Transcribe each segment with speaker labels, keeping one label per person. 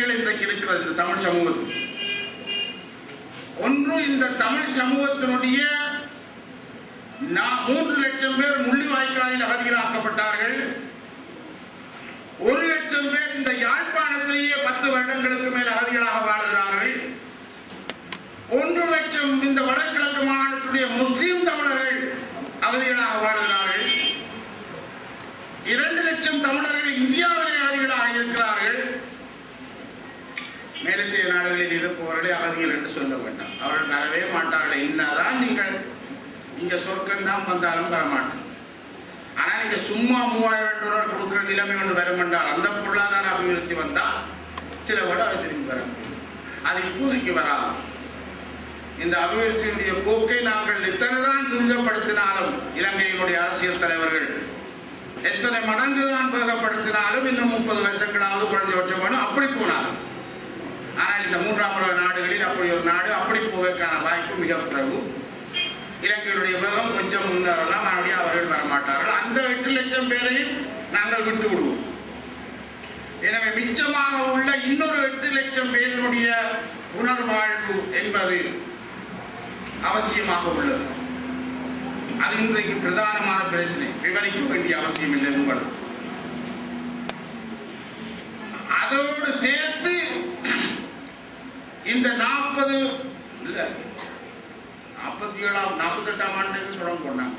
Speaker 1: இன்றைக்கு இருக்கிறது தமிழ் சமூகத்தில் ஒன்று இந்த தமிழ் சமூகத்தினுடைய நா- மூன்று லட்சம் பேர் முள்ளிவாய்க்காலில் அகதிகளாக்கப்பட்டார்கள். ஒரு லட்சம் பேர் இந்த யாழ்ப்பாணத்திலேயே பத்து வருடங்களுக்கு மேல் அகதிகளாக வாழ்கிறார்கள் ஒன்று லட்சம் இந்த வடகிழக்கு மாநிலத்துடைய முஸ்லிம் தமிழர்கள் அகதிகளாக வாழ்கிறார்கள் இரண்டு லட்சம் தமிழர்கள் இந்தியாவிலே அகதிகளாக இருக்கிறார்கள் மேலத்திய நாடுகளில் இருப்பவர்களை அகதிகள் என்று சொல்ல வேண்டாம் அவர்கள் வரவே மாட்டார்கள். என்னதான் நீங்கள் இங்க சொர்க்கம் தான் வந்தாலும் வர மாட்டோம் ஆனா நீங்க சும்மா மூவாயிரம் டாலர் கொடுக்குற நிலைமை ஒன்று வரும் என்றால் அந்த பொருளாதார அபிவிருத்தி வந்தா சில விட அது திரும்பி வர முடியும். அது இப்போதைக்கு வராது. இந்த அபிவிருத்தியினுடைய போக்கை நாங்கள் எத்தனைதான் துரிதப்படுத்தினாலும் இலங்கையினுடைய அரசியல் தலைவர்கள் எத்தனை மடங்கு தான் வேகப்படுத்தினாலும் இன்னும் முப்பது வருஷங்களாவது குறைஞ்சபட்சம் வேணும். அப்படி போனாலும் இந்த மூன்றாம் உலக நாடுகளில் அப்படி ஒரு நாடு அப்படி போவதற்கான வாய்ப்பு மிக குறைவு இலங்கையுடைய உலகம் கொஞ்சம் முன்னேறலாம் மறுபடியும் அவர்கள் வரமாட்டார்கள் அந்த எட்டு லட்சம் பேரையும் நாங்கள் விட்டு விடுவோம். எனவே மிச்சமாக உள்ள இன்னொரு எட்டு லட்சம் பேருடைய உணர்வாழ்வு என்பது அவசியமாக உள்ளது. அது இன்றைக்கு பிரதானமான பிரச்சனை. விவரிக்க வேண்டிய அவசியம் இல்லை உங்களுக்கு அதோடு சேர்த்து இந்த நாற்பது இல்ல நாற்பத்தி ஏழாம் நாற்பத்தி எட்டாம் ஆண்டு தொடங்க போனாங்க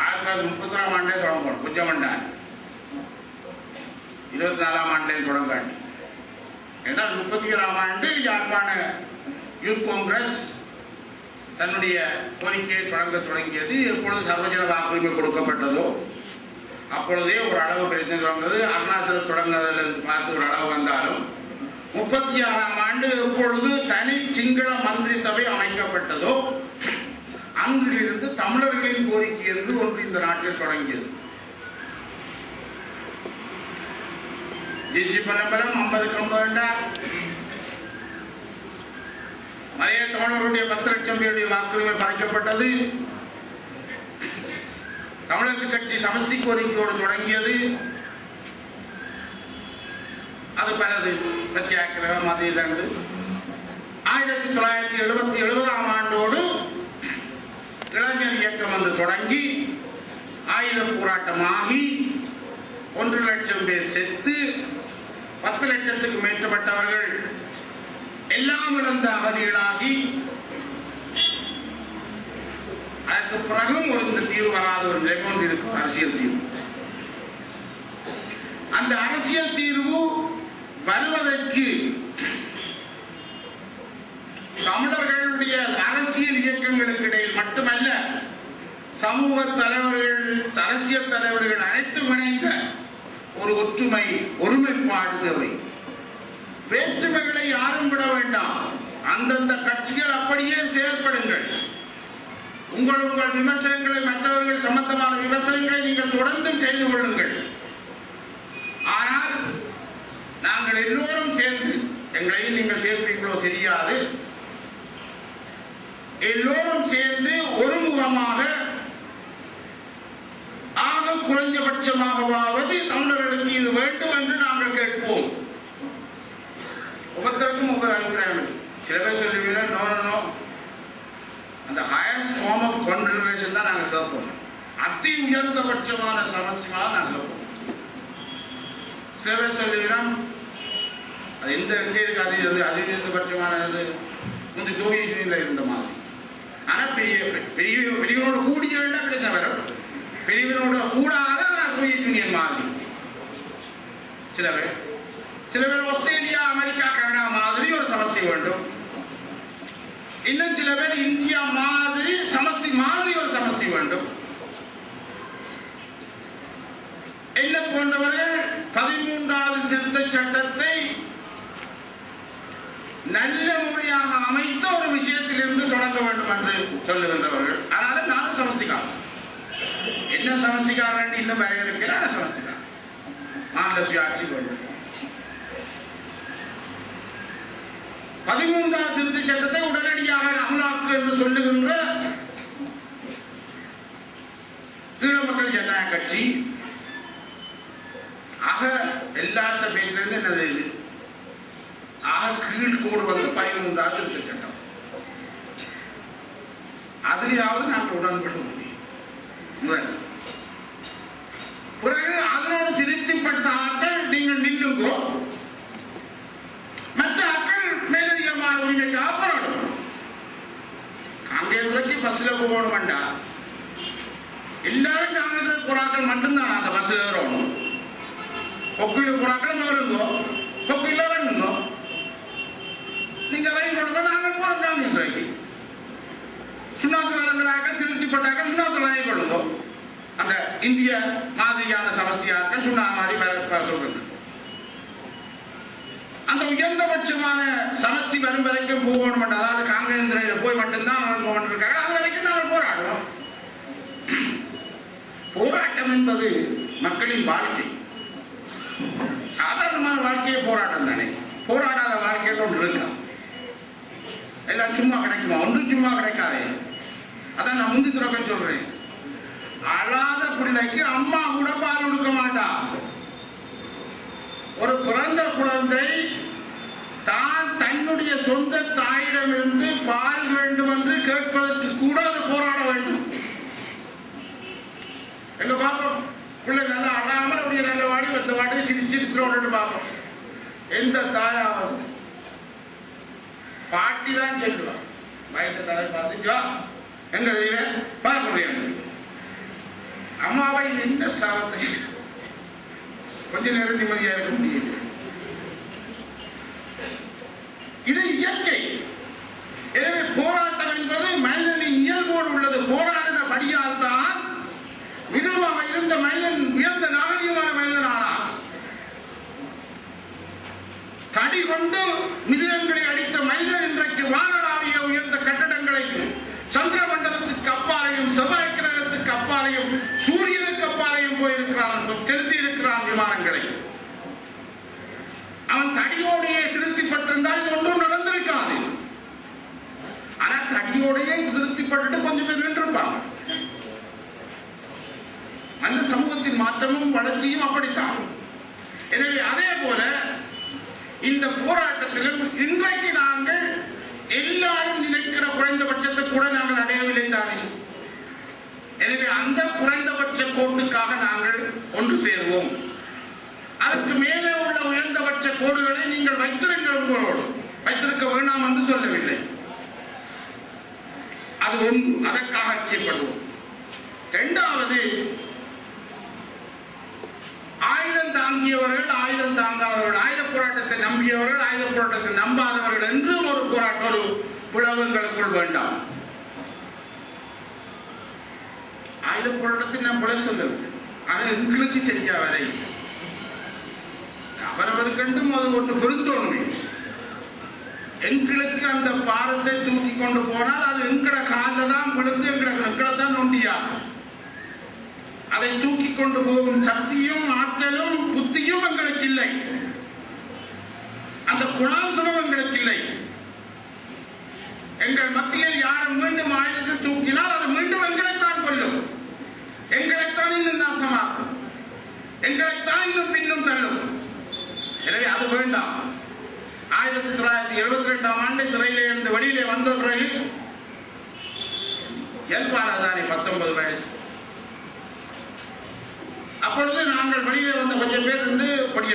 Speaker 1: ஆயிரத்தி தொள்ளாயிரத்தி முப்பத்தி ஒன்றாம் ஆண்டே தொடங்க போனோம் இருபத்தி நாலாம் ஆண்டே தொடங்காண்டி என்றால் முப்பத்தி ஏழாம் ஆண்டு யாழ்ப்பாண யூத் காங்கிரஸ் தன்னுடைய கோரிக்கையை தொடங்க தொடங்கியது எப்பொழுது சர்வஜன வாக்குரிமை கொடுக்கப்பட்டதோ அப்பொழுதே ஒரு அளவு பிரச்சனை தொடங்குது அருணாச்சல தொடங்குறதுல பார்த்து ஒரு அளவு வந்தாலும் முப்பத்தி ஆறாம் ஆண்டு எப்பொழுது தனி சிங்கள மந்திரி சபை அமைக்கப்பட்டதோ அங்கிலிருந்து தமிழர்களின் கோரிக்கை என்று ஒன்று இந்த நாட்டில் தொடங்கியது. ஜிஜி பரம்பரம் ஐம்பதுக்கு ஐம்பது வேண்டாம் மலைய தமிழர்களுடைய பத்து லட்சம் பேருடைய வாக்குரிமை பறிக்கப்பட்டது. தமிழரசு கட்சி சமஸ்தி கோரிக்கையோடு தொடங்கியது. அது பலது பிரத்யாக்கிரகம் அது இதன்று ஆயிரத்தி தொள்ளாயிரத்தி எழுபத்தி எழுபதாம் ஆண்டோடு இளைஞர் இயக்கம் வந்து தொடங்கி ஆயுத போராட்டமாகி ஒன்று லட்சம் பேர் செத்து பத்து லட்சத்துக்கு மேற்பட்டவர்கள் எல்லாம் இழந்த அகதிகளாகி அதற்கு பிறகும் ஒரு தீர்வு வராத ஒரு நிலை கொண்டு இருக்கும் அரசியல் தீர்வு. அந்த அரசியல் தீர்வு வருவதற்கு தமிழர்களுடைய அரசியல் இயக்கங்களுக்கு இடையில் மட்டுமல்ல சமூக தலைவர்கள் அரசியல் தலைவர்கள் அனைத்தும் இணைந்த ஒரு ஒற்றுமை ஒருமைப்பாடு தேவை. வேற்றுமைகளை யாரும் விட வேண்டாம். அந்தந்த கட்சிகள் அப்படியே செயல்படுங்கள். உங்கள் உங்கள் விமர்சனங்களை மற்றவர்கள் சம்பந்தமான விமர்சனங்களை நீங்கள் தொடர்ந்து செய்து கொள்ளுங்கள். ஆனால் நாங்கள் எல்லோரும் சேர்ந்து எங்களையும் நீங்கள் சேர்ப்பீங்களோ தெரியாது. எல்லோரும் சேர்ந்து ஒருமுகமாக ஆக குறைஞ்சபட்சமாகவாவது தமிழர்களுக்கு இது வேண்டும் என்று நாங்கள் கேட்போம் ஒவ்வொருத்தருக்கும் ஒவ்வொரு அபிப்பிராயம் இருக்கு. சில பேர் சொல்லுவீங்க நோ நோ, நோ அந்த ஹையஸ்ட் ஃபார்ம் ஆஃப் கான்ஃபிடரேஷன் தான் நாங்கள் கேட்போம் அதி உயர்ந்தபட்சமான சமஸ்யமாக நாங்கள் கேட்போம் சில பேர் அது எந்த இருக்கு அது அது அதி உயர்ந்தபட்சமானது சோவியத் யூனியன்ல இருந்த மாதிரி. ஆனா பெரிய பெரிய பெரியவனோட கூடிய வேண்டாம் பிரச்சனை வரும். பெரியவனோட கூடாத சோவியத் யூனியன் மாதிரி. சில பேர் சில பேர் ஆஸ்திரேலியா அமெரிக்கா கனடா மாதிரி ஒரு சமஸ்தி வேண்டும். இன்னும் சில பேர் இந்தியா மாதிரி சமஸ்தி மாதிரி ஒரு சமஸ்தி வேண்டும் கொண்டவர்கள் பதிமூன்றாவது திருத்த சட்டத்தை நல்ல முறையாக அமைத்த ஒரு விஷயத்திலிருந்து தொடங்க வேண்டும் என்று சொல்லுகின்றவர்கள். அதனால நான் சமஸ்திகாரன் என்ன சமஸ்திகாரன் இன்னும் வரையறுக்கிறார் சமஸ்திகாரன் மாநில சுயாட்சி வேண்டும் பதிமூன்றாம் திருத்த சட்டத்தை உடனடியாக அமலாக்கு என்று சொல்லுகின்ற ஈழ மக்கள் ஜனநாயக கட்சி ஆக கீழ்கோடு வந்து பதிமூன்றாவது திருத்த சட்டம் அதுலயாவது நாங்கள் உடன்பட முடியும் முதல் பிறகு அதனோடு திருப்திப்பட்ட ஆட்கள் நீங்கள் நிற்குங்கோ மற்ற ஆட்கள் மேலதிகமான உரிமைக்காக போராடும் காங்கிரஸ் வச்சு பஸ்ல போகணும் வேண்டாம் எல்லாரும் காங்கிரஸ் போராட்டம் மட்டும்தான் அந்த பஸ்ல ஏறணும் கொக்கில போராட்டம் வருங்கோ கொக்கில வேணுங்கோ நீங்க லைன் கொடுங்க நாங்கள் போறோம் காங்கிரஸ் சுண்ணாக்கு வழங்குறாங்க திருப்திப்பட்டாக்க சுண்ணாக்கு லைன் கொள்ளுங்க அந்த இந்திய மாதிரியான சமஸ்தியா சுண்ணா மாதிரி சொல்றது. அந்த உயர்ந்தபட்சமான சமஸ்தி வரும் வரைக்கும் போகணும் அதாவது காங்கிரஸ் போய் மட்டும்தான் அவன் போகணும் இருக்காங்க அது வரைக்கும் நாங்கள் போராடுறோம். போராட்டம் என்பது மக்களின் வாழ்க்கை. சாதாரணமான வாழ்க்கையே போராட்டம் தானே. போராடாத வாழ்க்கையில் ஒன்று இருக்கா? எல்லாம் சும்மா கிடைக்குமா? ஒன்றும் சும்மா கிடைக்காதே. அதான் நான் முந்தி துறக்க சொல்றேன். அழாத பிள்ளைக்கு அம்மா கூட பால் கொடுக்க மாட்டா. ஒரு பிறந்த குழந்தை தான் தன்னுடைய சொந்த தாயிடமிருந்து பால் வேண்டும் என்று கேட்பதற்கு கூட அது போராட வேண்டும். எங்க பாப்போம்? பிள்ளை நல்லா அழாமல் அப்படியே நல்ல வாடி வந்த வாட்டி சிரிச்சிருக்கிறோம் பார்ப்போம் எந்த தாயாவது பாட்டி தான் சொல்லுவான். வயசு தலை பார்த்து ஜோ எங்க தெய்வ பார்க்க அம்மாவை இந்த சாபத்தை கொஞ்ச நேரம் நிம்மதியா இருக்க முடியுது இது இயற்கை. எனவே போராட்டம் என்பது மனிதனின் இயல்போடு உள்ளது. போராடினபடியால் தான் மிருகமாக இருந்த மனிதன் உயர்ந்த நாகரிகமான மனிதனானான். தடி கொண்டு மிருகங்களை வானளாவிய உயர்ந்த கட்டடங்களை சந்திர மண்டலத்துக்கு அப்பாலையும் செவ்வாய் கிரகத்துக்கு அப்பாலையும் சூரியனுக்கு அப்பாலையும் போயிருக்கிறான் செலுத்தி இருக்கிறான் விமானங்களை. அவன் தடியோடையே திருத்திப்பட்டிருந்தால் இது ஒன்றும் நடந்திருக்காது. ஆனா தடியோடையே திருத்திப்பட்டு கொஞ்சம் பேர் நின்றிருப்பாங்க அந்த சமூகத்தின் மாற்றமும் வளர்ச்சியும் அப்படித்தான் எனவே அதே போல இந்த போராட்டத்திலும் இன்றைக்கு நாங்கள் எல்லாரும் நினைக்கிற குறைந்தபட்சத்தை கூட நாங்கள் அடையவில்லை தானே எனவே அந்த குறைந்தபட்ச கோட்டுக்காக நாங்கள் ஒன்று சேருவோம். அதற்கு மேலே உள்ள உயர்ந்தபட்ச கோடுகளை நீங்கள் வைத்திருங்கள் உங்களோடு. வைத்திருக்க வேண்டாம் என்று சொல்லவில்லை. அது ஒன்று அதற்காக ஐக்கியப்படுவோம் இரண்டாவது ஆயுதம் தாங்கியவர்கள் ஆயுதம் தாங்காதவர்கள் ஆயுத போராட்டத்தை நம்பியவர்கள் ஆயுத போராட்டத்தை நம்பாதவர்கள் என்றும் ஒரு போராட்டம் ஒரு பிளவுகளுக்குள் வேண்டாம். ஆயுத போராட்டத்தை நாம் பிழை சொல்லவில்லை அது எங்களுக்கு சரியா வரை. கண்டும் அது ஒன்று பொருந்தோணுமே எங்களுக்கு அந்த பாரத்தை தூக்கி கொண்டு போனால் அது எங்கட காலில் தான் விழுந்து எங்கட எங்களை தான் நொண்டியாகும் அதை தூக்கி கொண்டு போகும் சக்தியும் ஆற்றலும் புத்தியும் எங்களுக்கு இல்லை அந்த குணாசனம் எங்களுக்கு இல்லை எங்கள் மத்தியில் யார் மீண்டும் ஆயுதத்தை தூக்கினால் அது மீண்டும் எங்களைத்தான் கொல்லும் எங்களைத்தான் இன்னும் நாசமாக்கும் எங்களைத்தான் இன்னும் பின்னும் தள்ளும். எனவே அது வேண்டாம். ஆயிரத்தி தொள்ளாயிரத்தி எழுபத்தி ரெண்டாம் ஆண்டு சிறையிலே இருந்து வெளியிலே வந்த பிறகு இயல்பானதானே பத்தொன்பது வயசு. அப்பொழுது நாங்கள் வெளியிலே வந்த கொஞ்சம் பேர் இருந்து இப்படி